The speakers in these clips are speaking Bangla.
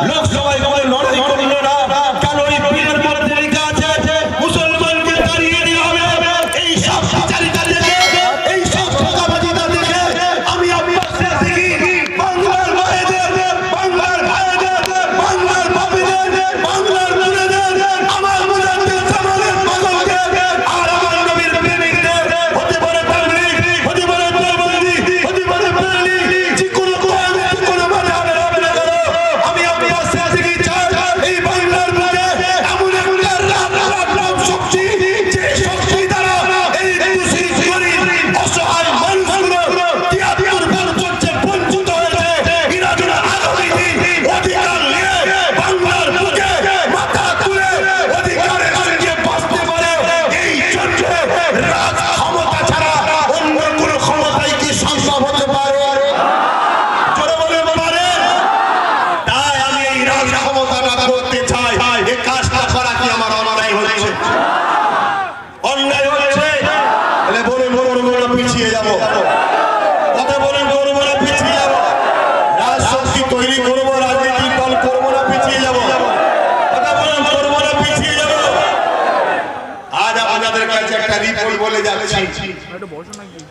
লোকসভায় করে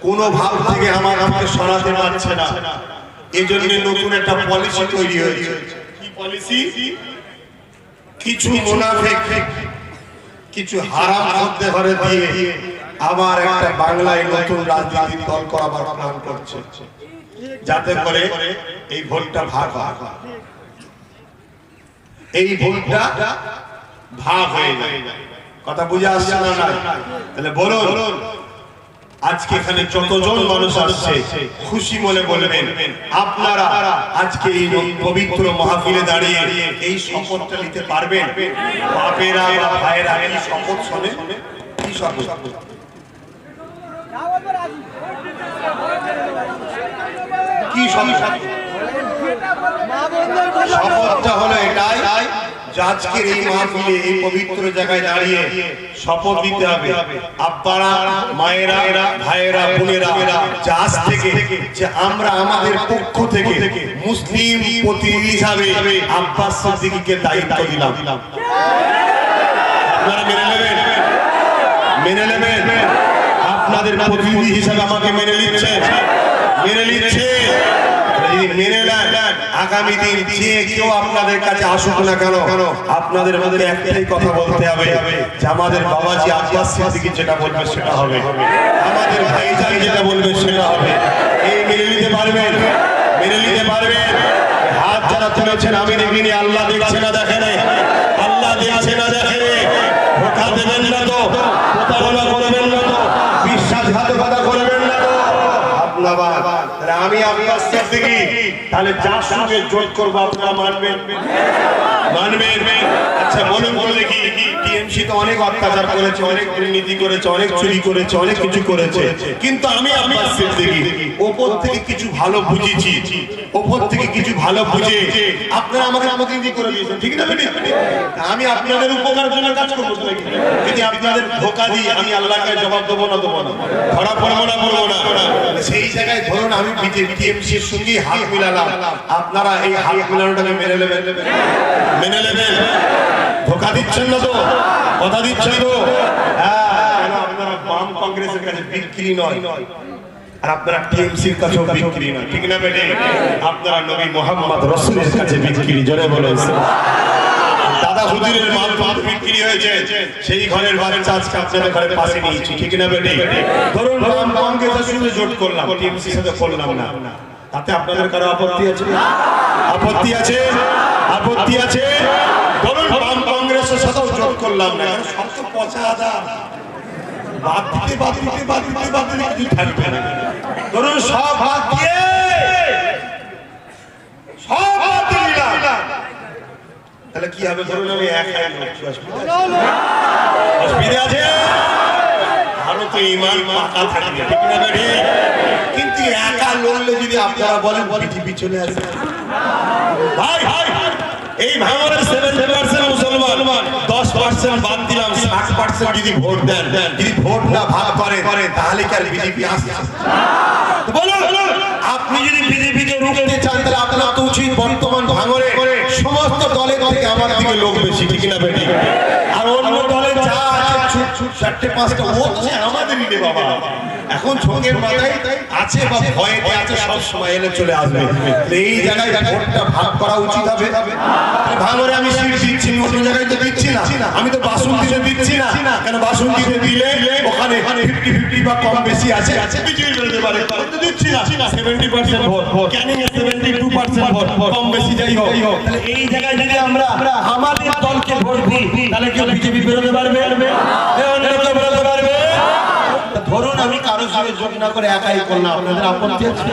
কোন ভাব থেকে আমার আমাকে সরাতে পারছে না। এই জন্য নতুন একটা পলিসি তৈরি হয়েছে। কি পলিসি কিছু মুনাফিক, কিছু হারাম মধ্যে ঘরে দিয়ে আবার একটা বাংলায় নতুন রাজনীতির দল করাবার প্ল্যান করছে। যাতে করে এই ভোটটা ভাগ হয়। এই ভোটটা ভাগ হয়ে যায়। কথা বুঝে আসছে না তাহলে বলুন। আজকে এখানে যতজন মানুষ আসছে খুশি মনে বলবেন আপনারা আজকে এই পবিত্র মাহফিলে দাঁড়িয়ে এই শপথটা নিতে পারবেন? বাপেরা ভাইয়েরা কি শপথ শোনে? কি শপথ? কি শপথ? শপথটা হলো এটাই আজকের এই মাহফিলে এই পবিত্র জায়গায় দাঁড়িয়ে শপথ দিতে হবে। আব্বারা, মায়েরা এরা ভাইয়েরা, বোনেরা, যে আজ থেকে, যে আমরা আমাদের পক্ষ থেকে মুসলিম প্রতিনিধি হিসাবে আব্বাস সিদ্দিকীকে দায়িত্ব দিলাম। আপনারা মেনে নেবেন? মেনে নেবেন? আপনাদের প্রতিনিধি হিসাবে আমাকে মেনে নিচ্ছে। মেনে নিচ্ছে। আগামী দিন যে কেউ আপনাদের কাছে আসুক না কেন, আপনাদের মধ্যে একটাই কথা বলতে হবে, যে আমাদের বাবাজি আব্বাস সিদ্দিকী যেটা বলবে সেটা হবে। আমাদের ভাইজান যেটা বলবে সেটা হবে। এই মেনে নিতে পারবেন? মেনে নিতে পারবেন? হাত যারা তুলেছেন, আমি দেখিনি, আল্লাহ দেখছে না দেখে আল্লাহ দেখছে না দেখে। দেবেন না তো প্রতারণা করবেন না তো বিশ্বাসঘাতকতা করবেন না তো আপনারা তাহলে আমি আপনার তাহলে যার সঙ্গে করব আপনারা মানবেন? আচ্ছা দেখি। অনেক অনেক চুরি করেছে, অনেক কিছু করেছে। কিন্তু আমি সিদ্দিকী ওপর থেকে কিছু ভালো বুঝেছি। ওপর থেকে কিছু ভালো বুঝে আপনারা আমাকে প্রতিনিধি করে দিয়েছেন ঠিক না বেটি? আমি আপনাদের উপকার জন্য কাজ করব যদি আপনাদের ধোকা দিই আমি আল্লাহকে জবাব দেবো না দেবো না। ধরা পড়ব না পড়ব না। সেই জায়গায় ধরুন আমি বিজেপি টিএমসি এর সঙ্গে হাত মিলালাম। আপনারা এই হাত মিলানোটাকে মেনে নেবেন। মেনে নেবেন। ধোকা দিচ্ছেন না তো? কথা দিচ্ছেন তো? হ্যাঁ আপনারা বাম কংগ্রেসের কাছে বিক্রি নয়। আর আপনারা টিএমসির কাছেও বিক্রি নয়। ঠিক না বেটে? আপনারা নবী মোহাম্মদ রসুলের কাছে বিক্রি জোরে বলেন। দাদা হুজুরের মাল পাত বিক্রি হয়েছে। সেই ঘরের বাচ্চা আজকে আপনাদের ঘরে পাশে নিয়েছি? ঠিক না বেটে? ধরুন বাম কংগ্রেসের সঙ্গে জোট করলাম। টিএমসির সাথে করলাম না। তাতে আপনাদের কারও আপত্তি আছে? আপত্তি আছে? আপত্তি আছে? ধরুন বাম কংগ্রেসের সাথেও জোট করলাম না। সব পচা আদা তাহলে কি হবে? ধরুন আমি এক আছে? তো কিন্তু একা লড়লে যদি আপনারা বলেন, পৃথিবী চলে আসে ভাই ভাই, এই ভাঙনের সেভেন মুসলমান, দশ পার্সেন্ট বাদ যদি ভোট দেন, যদি ভোট না তাহলে কি আর বিজেপি আপনি যদি বিজেপিকে রুখতে চান, তাহলে আপনার তো উচিত বর্তমান ভাঙরে সমস্ত থেকে আমার দিকে লোক বেশি, ঠিক না বেটি? আর অন্য দলে যা আছে চারটে, পাঁচটা ও আমাদেরই রে বাবা। এখন ঝোঁকের মাথায় আছে বা ভয়েতে আছে, সব সময় এলে চলে আসবে। এই জায়গায় ভোটটা ভাগ করা উচিত হবে। ভাঙরে আমি সিট দিচ্ছি অন্য তো দিচ্ছি না আমি তো বাসন্তীতে দিচ্ছি না কেন বাসন্তীতে দিলে ওখানে ফিফটি ফিফটি বা কম বেশি আছে। বিজেপি বেরোতে পারে তো দিচ্ছি না seventy percent vote. Canning seventy two percent vote. কম বেশি যাই হোক। তাহলে এই জায়গায় যদি আমরা আমাদের দলকে ভোট দিই তাহলে কেউ বিজেপি বেরোতে পারবে? বেরোতে পারবে। ধরুন আমি কারও সঙ্গে যোগ না করে একাই করলাম। আপনাদের আপত্তি আছে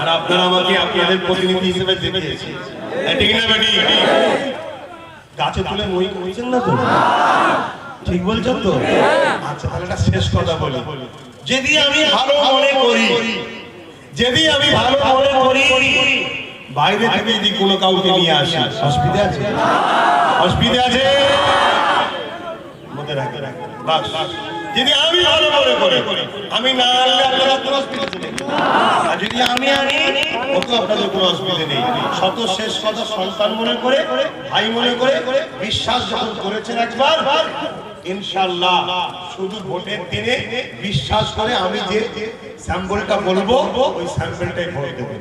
আর আপনারা আমাকে আপনাদের প্রতিনিধি হিসেবে ঠিক না বেটি গাছে তুলে মই কইছেন না তো? ঠিক বলছেন তো? আচ্ছা তাহলে একটা শেষ কথা বলি। যদি আমি ভালো মনে করি, যদি আমি ভালো মনে করি, বাইরে থেকে যদি কোনো কাউকে নিয়ে আসি, অসুবিধা আছে? অসুবিধা আছে? মনে রাখে বাস। যদি আমি ভালো মনে করি, আমি না আনলে আপনারা কোনো অসুবিধা নেই আর যদি আমি আনি ওকে আপনাদের কোনো অসুবিধা নেই। শত শেষ কথা সন্তান মনে করে, ভাই মনে করে, বিশ্বাস যখন করেছেন একবার ইনশাল্লাহ শুধু ভোটের দিনে বিশ্বাস করে আমি যে স্যাম্পলটা বলব, ওই স্যাম্পলটাই ভোট দেবো।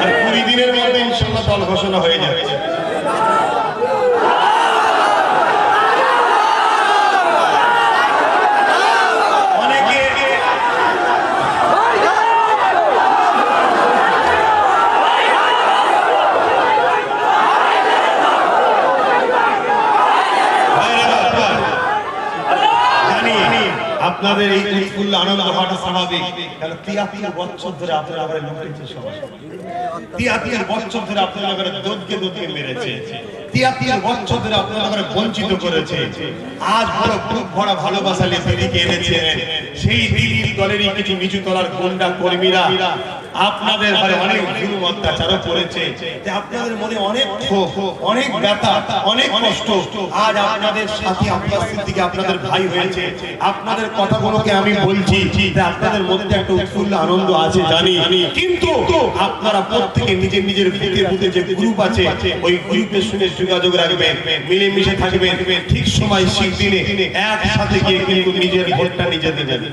আর কুড়ি দিনের মধ্যে ইনশাল্লাহ দল ঘোষণা হয়ে যাবে অনেকে জানি আপনাদের এই উৎফুল্ল আনন্দ হওয়াটা স্বাভাবিক। কারণ তিয়াত্তর বছর ধরে আপনারা আবার লুটেছে সবাই তিয়াত্তর বছর ধরে আপনারা আবার দোদকে দোদকে মেরেছে তিয়াত্তর বছর ধরে আপনারা আবার বঞ্চিত করেছে আজ বড় খুব বড় ভালোবাসা নিয়ে দিদিকে এনেছে সেই দিদির দলেরই কিছু নিচু তলার গুন্ডা কর্মীরা আপনাদের ঘরে অনেক জুলুম অত্যাচারও করেছে যে আপনাদের মনে অনেক অনেক ব্যথা, অনেক কষ্ট। আজ আপনাদের সাথে আপনার দিকে আপনাদের ভাই হয়েছে। আপনাদের কথাগুলোকে আমি বলছি যে আপনাদের মধ্যে একটা উৎফুল্ল আনন্দ আছে, জানি। কিন্তু আপনারা প্রত্যেকে নিজের নিজের বুথে বুথে যে গ্রুপ আছে, ওই গ্রুপের সঙ্গে যোগাযোগ রাখবেন মিলেমিশে থাকবেন ঠিক সময়, ঠিক দিনে একসাথে গিয়ে কিন্তু নিজের ভোটটা নিজে দিতে যাবেন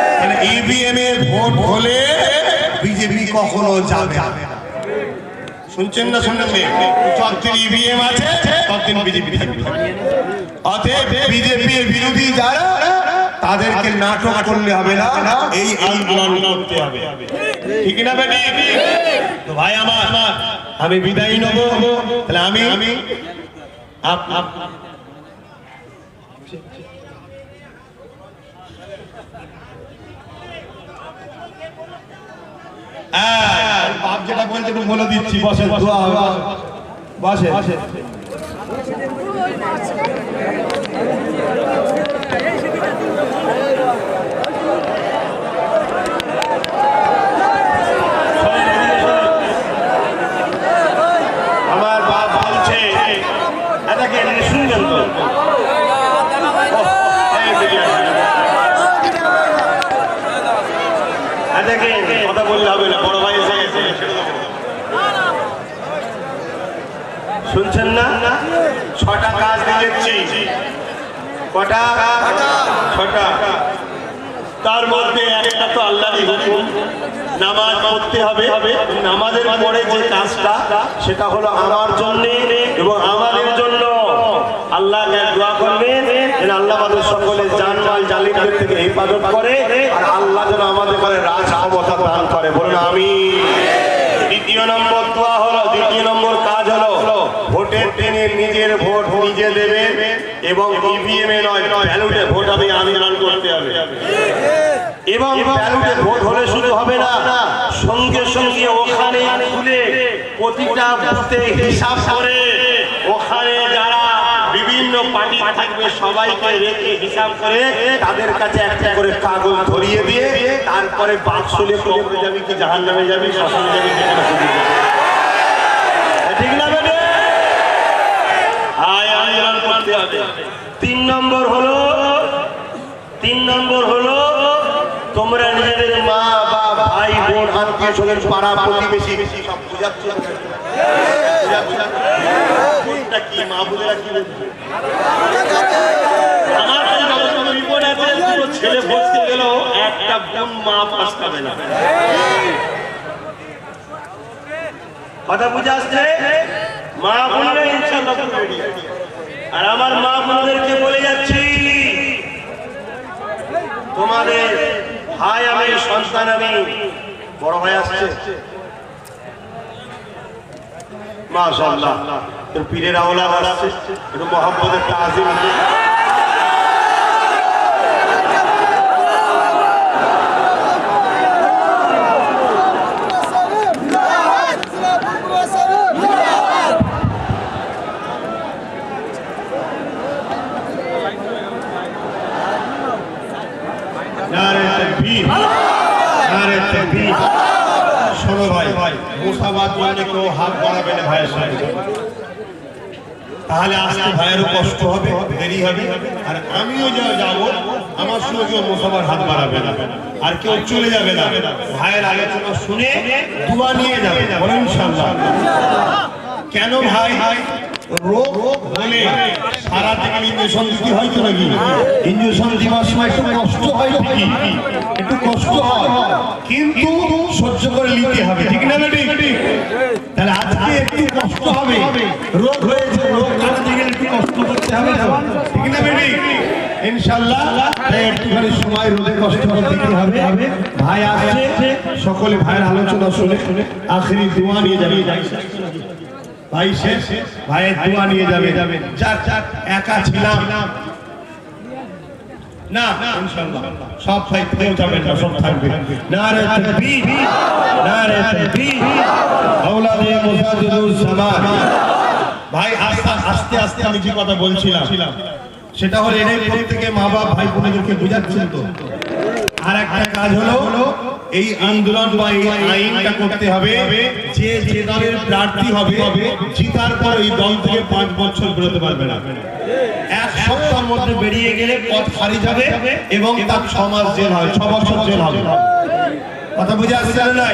ইভিএম এ ভোট হলে বিজেপি কখনো যাবে শুনছেন না শুনলেন ইভিএম আছে ততদিন বিজেপি থাকবে। অতএব বিজেপি এর বিরোধী যারা, তাদেরকে নাটক করলে হবে না, এই আন্দোলন করতে হবে। ঠিক না, বেটি? তো ভাই আমার, আমি বিদায় নেব। তাহলে আমি আমি, আপ আপ। বাপ যেটা বলছে একটু বলে দিচ্ছি বসে দোয়া হবে বসে। বসে। আমার বাপ বলছে এটাকে শুনবেন তো এই বেরিয়ে আসবে। এটাকে কথা বললে হবে না বড় ভাই এসে গেছে ছেড়ে দেবো। শুনছেন না? ছটা কাজ দিয়েছি কটা? ছটা। তার মধ্যে একটা তো আল্লাহ নামাজ পড়তে হবে। নামাজের পরে যে কাজটা, সেটা হলো আমার জন্য এবং আমাদের জন্য। আল্লাহ দোয়া করবেন আল্লাহ আমাদের সকলে জানমাল জালিমদের থেকে হেফাজত করে আর আল্লাহ যেন আমাদের করে রাজ ক্ষমতা দান করে। বলুন আমি দ্বিতীয় নম্বর দোয়া হলো দ্বিতীয় নম্বর কাজ হলো ভোটের দিনে নিজের ভোট নিজে দেবে এবং ইভিএম এ নয় ব্যালটে ভোট হবে আন্দোলন করতে হবে। এবং ব্যালটে ভোট হলে শুধু হবে না। সঙ্গে সঙ্গে ওখানে খুলে প্রতিটা বুথে হিসাব করে ওখানে যারা বিভিন্ন পার্টি থাকবে সবাইকে রেখে হিসাব করে তাদের কাছে একটা করে কাগজ ধরিয়ে দিয়ে তারপরে বাক্সলে কবরে যাবি কি জাহান নামে যাবি শ্মশানে যাবি। ঠিক না বেটে? তিন নম্বর হলো, তিন নম্বর হলো, তোমরা নিজেদের মা বা ভাই, বোন, আত্মীয় স্বজন, পাড়া প্রতিবেশী সব মা বোনেরা কি? আমার যতটুকু আছে ছেলে কথা বুঝে আসছে? মা বোনেরা আর আমার মা বোনদেরকে বলে যাচ্ছি, তোমাদের ভাই আমি, সন্তান আমি, বড় ভাই আসছে। মাশাআল্লাহ। তোর পীরের আওলা আসছে, একটু মহব্বতের তাজিম নারে তাকবীর নারে তাকবীর শোনো ভাই মুসাবাদ মানে কেউ হাত বাড়াবে না ভাইয়ের সাথে। তাহলে আসতে ভাইয়েরও কষ্ট হবে, দেরি হবে। আর আমিও যা যাব, আমার সঙ্গে কেউ মোসাবার হাত বাড়াবে না। আর কেউ চলে যাবে না। ভাইয়ের আলোচনা শুনে দুয়া নিয়ে যাবে কেন ভাই? রোগ হলে সারা দিতে হয় তো নাকি? দেওয়ার সময় একটু কষ্ট হয় ঠিকই একটু কষ্ট হয়। কিন্তু সহ্য করে নিতে হবে, ঠিক না তাহলে আজকে একটু কষ্ট হবে। রোগ হয়েছে, রোগ একটু কষ্ট করতে হবে ঠিক না বেটি? ইনশাল্লাহ সময় রোদে কষ্ট হবে। ভাই আসছে, সকলে ভাইয়ের আলোচনা শুনে শুনে আখেরি দোয়া নিয়ে যাবে। ভাই শেষ ভাইয়ের দোয়া নিয়ে যাবে। যাক যাক, একা ছিলাম। না যাবে না ভাই, আস্তে আস্তে আমি কথা সেটা হলো এনে প্রত্যেকে মা বাপ ভাই বোনেদেরকে বোঝাচ্ছেন তো। আর একটা কাজ হলো, এই আন্দোলন করতে হবে, যে যে হবে পাঁচ বছর বেরোতে পারবে না। বেরিয়ে গেলে পথ হারি যাবে এবং তার ছ জেল হবে, ছ বছর জেল হবে। কথা বুঝে আসছে না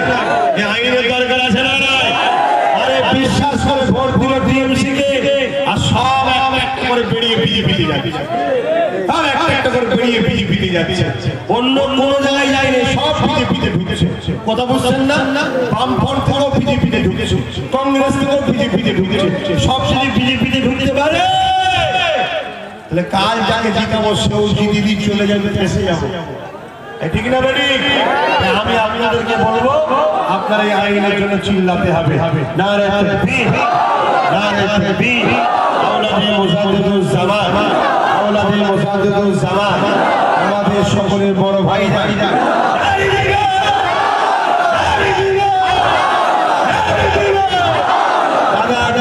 এই আইনের দরকার আছে আরে বিশ্বাস করে ভোট দিল আর সব এক একটা করে বেরিয়ে বিজেপিতে যাচ্ছে সব একটা একটা করে বেরিয়ে বিজেপিতে যাচ্ছে। অন্য কোন জায়গায় যায়নি। সব বিজেপিতে ঢুকেছে। কথা বুঝছেন না? বামফ্রন্ট থেকেও বিজেপিতে ঢুকেছে। কংগ্রেস থেকেও বিজেপিতে ঢুকেছে। সব যদি বিজেপিতে ঢুকতে পারে। তাহলে কাল যাকে জিতাবো সেও দিয়ে চলে যাবে ফেসে যাব। ঠিক না বেটি? আমি আপনাদেরকে বলব আপনার এই আইনের জন্য চিল্লাতে হবে। না রে না রে জামান আওলাদে মুজাদ্দিদুল জামান আমাদের সকলের বড় ভাই দাদা দাদা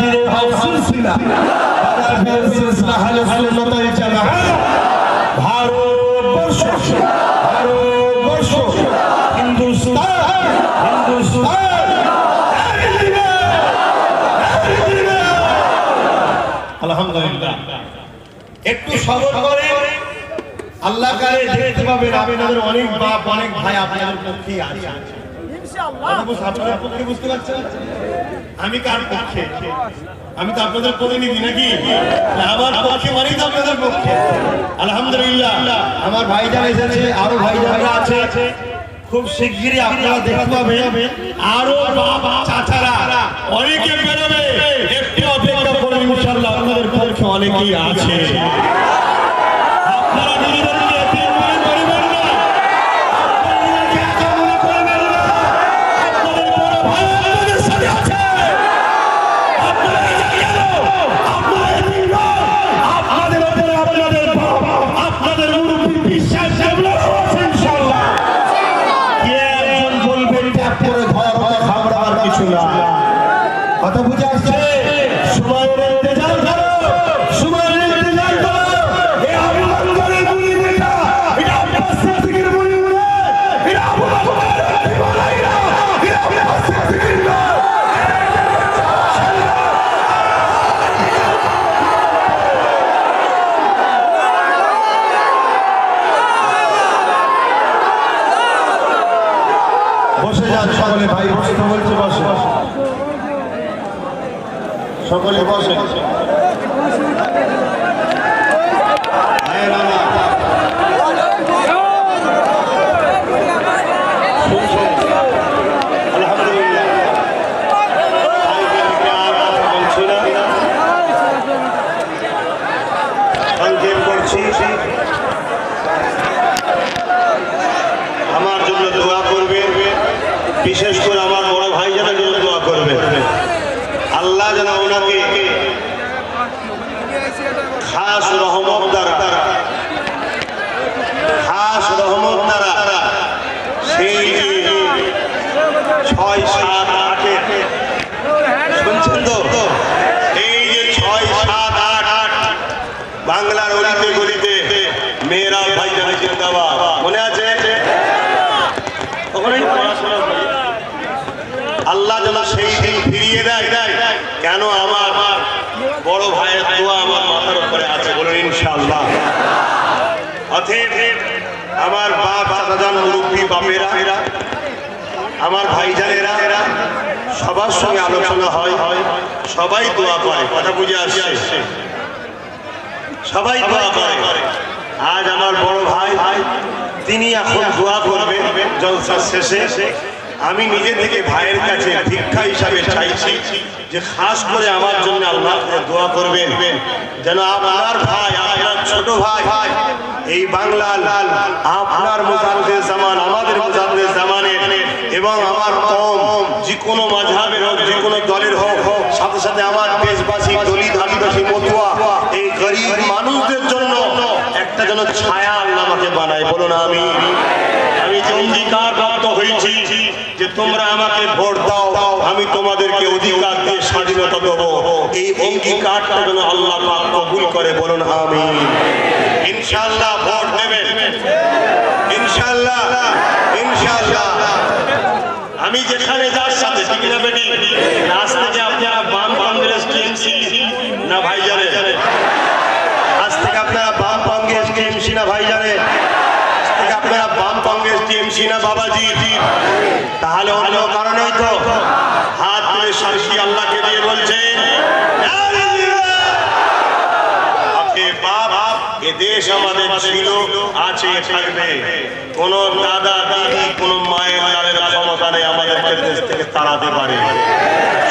সবর করে আল্লাহ কারে দেখতে পাবেন আপনাদের অনেক বাপ অনেক ভাই আপনাদের পক্ষে আছে। আপনারা পক্ষে বুঝতে পারছেন? আমি কার পক্ষে? আমি তো আপনাদের প্রতিনিধি নাকি? আমার পক্ষে মানেই তো আপনাদের পক্ষে। আলহামদুলিল্লাহ। আমার ভাইজান এসেছে আরও ভাইজানরা আছে খুব শিগগিরই আপনারা দেখতে পাবেন। আরও বাবা চাচারা অনেকে বেরোবে। একটু অপেক্ষা করুন ইনশাআল্লাহ আপনাদের পক্ষে অনেকেই আছে। আপনারা নিজেদেরকে এতিম মনে করবেন না আপনারা নিজেদেরকে একা মনে করবেন না আপনাদের বড় ভাই আপনাদের সাথে আছে আপনারা জানিয়ে দাও, আপনারা এতিম নন। আপনাদের উপরে আপনাদের বাপ, আপনাদের মুরব্বী বিশ্বাস ডেভেলপ হচ্ছে ইনশাআল্লাহ। কে একজন বলবে ট্যাপ করে ধরা কথা খাবড়া আর কিছু না কথা বুঝে আসছে সময়ের ইন্তজার করো সময়ের ইন্তজার সকলে বসেন ভাইয়েরা আমার, শুনছেন? আলহামদুলিল্লাহ। আজকে আর কথা বলছি না। সংক্ষেপ করছি আমার জন্য দোয়া করবে বিশেষ করে আমার বড় ভাই যেন জন্য দোয়া করবে আল্লাহ যেন ওনাকে খাস রহমত দ্বারা খাস রহমত দ্বারা সেই যে ছয় সাত আটে শুনছেন তো এই যে ছয় সাত আট আট বাংলার অলিতে গলিতে মেয়েরা ভাই জানে জিন্দাবাদ আল্লাহ যেন সেই দিন ফিরিয়ে দেয়। কেন আমার বড় ভাইয়ের দোয়া আমার মাথার উপরে আছে বলুন, ইনশাআল্লাহ। আমার বাপ মুরব্বী, বাপেরা, আমার ভাইজানেরা এরা সবার সঙ্গে আলোচনা হয়। হয় সবাই দোয়া করে, কথা বুঝে আসছে সবাই দোয়া করে। আজ আমার বড় ভাই, তিনি এখন দোয়া করবেন জলসার শেষে। আমি নিজে থেকে ভাইয়ের কাছে ভিক্ষা হিসাবে চাইছি যে খাস করে আমার জন্য আল্লাহ দোয়া করবেন। যেন আপনার ভাই, আপনার ছোট ভাই ভাই এই বাংলা লাল আপনার মুজাদ্দের জামান, আমাদের মুজাদ্দের জামানে এবং আমার কম যে কোনো মাঝহাবের হোক, যে কোনো দলের হোক হোক, সাথে সাথে আমার দেশবাসী, দলিত, আদিবাসী, মতুয়া এই গরিব মানুষদের জন্য একটা যেন ছায়া আল্লাহ আমাকে বানায়, বলুন আমি আমি যে অঙ্গীকার প্রাপ্ত হয়েছি যে তোমরা আমাকে ভোট দাও, আমি তোমাদেরকে অধিকার দিয়ে স্বাধীনতা দেবো। এই অঙ্গীকারটা যেন আল্লাহ কবুল করে, বলুন আমি ইনশাআল্লাহ ভোট ইনশাআল্লাহ আমি যেখানে যার সাথে, ঠিক না আপনারা বাম কংগ্রেস টিএমসি, না ভাই জানে থেকে আপনারা বাম কংগ্রেস টিএমসি না ভাই জানে আজ থেকে আপনারা বাম কংগ্রেস টিএমসি না বাবাজি। তাহলে অন্য কারণেই তো হাত তুলে সাক্ষী আল্লাহকে দিয়ে বলছে এ দেশ আমাদের ছিল, আছে, থাকবে। কোন দাদা, দাদি, কোন মায়ের লালের ক্ষমতা নেই আমাদেরকে দেশ থেকে তাড়াতে পারে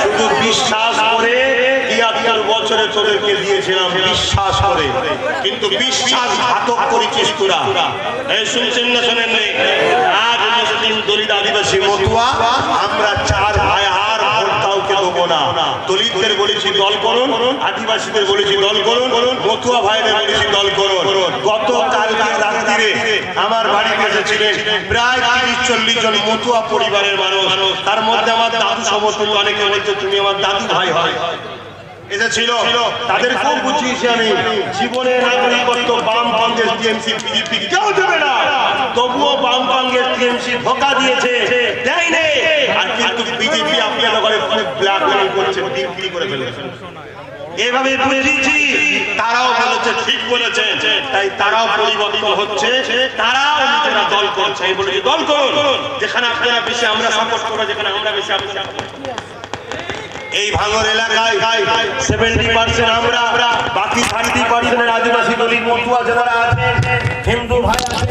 শুধু বিশ্বাস করে বছরে তোদেরকে দিয়েছিলাম বিশ্বাস করে। কিন্তু বিশ্বাস ঘাতক করেছিস তোরা। শুনছেন না শোনেন আজ মুসলিম দলিত আদিবাসী মতুয়া, আমরা চার ভাই আর বলেছি দল দল আমার প্রায় চল্লিশ পরিবারের তার মধ্যে আমার দাদু সমর্থন অনেকে বলছে তুমি আমার দাদু ভাই হয়। এসেছিল তাদের বুঝিয়েছি আমি। জীবনের নাগরিকত্ব বাম কংগ্রেস টিএমসি বিজেপি কেউ দেবে না। তবুও বাম কংগ্রেস টিএমসি ধোকা দিয়েছে। দেয় আর কিন্তু বিজেপি আপনার ঘরে ব্ল্যাক মেল করছে বিক্রি করে ফেলেছে এভাবে বুঝিয়েছি তারাও বলেছে ঠিক বলেছে। তাই তারাও পরিবর্তন হচ্ছে। তারাও নিজেরা দল করছে। বলেছে দল করুন। যেখানে আপনারা বেশি আমরা সাপোর্ট করব যেখানে আমরা বেশি আপনারা এই ভাঙর এলাকায় সেভেন্টি পার্সেন্ট আমরা, বাকি থার্টি পার্সেন্টের আদিবাসী দলিত মতুয়া যারা আছে, হিন্দু ভাই